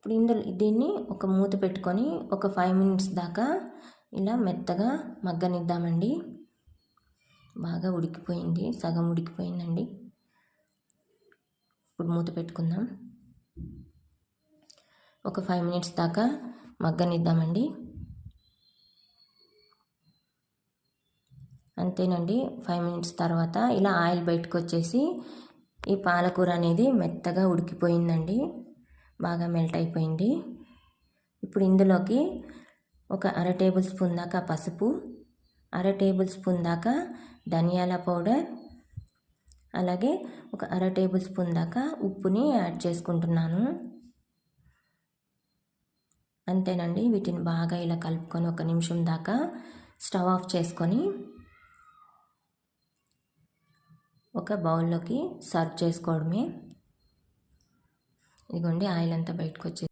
ఇప్పుడు ఇందులో దీన్ని ఒక మూత పెట్టుకొని ఒక ఫైవ్ మినిట్స్ దాకా ఇలా మెత్తగా మగ్గనిద్దామండి. బాగా ఉడికిపోయింది సగం ఉడికిపోయిందండి. ఇప్పుడు మూత పెట్టుకుందాం. ఒక ఫైవ్ మినిట్స్ దాకా మగ్గనిద్దామండి. అంతేనండి ఫైవ్ మినిట్స్ తర్వాత ఇలా ఆయిల్ బయటకు వచ్చేసి ఈ పాలకూర అనేది మెత్తగా ఉడికిపోయిందండి. బాగా మెల్ట్ అయిపోయింది. ఇప్పుడు ఇందులోకి ఒక అర టేబుల్ స్పూన్ దాకా పసుపు అర టేబుల్ స్పూన్ దాకా ధనియాల పౌడర్ అలాగే ఒక అర టేబుల్ స్పూన్ దాకా ఉప్పుని యాడ్ చేసుకుంటున్నాను. అంతేనండి వీటిని బాగా ఇలా కలుపుకొని ఒక నిమిషం దాకా స్టవ్ ఆఫ్ చేసుకొని ఒక బౌల్లోకి సర్వ్ చేసుకోవడమే. ఇదిగోండి ఆయిల్ అంతా బయటకు వచ్చి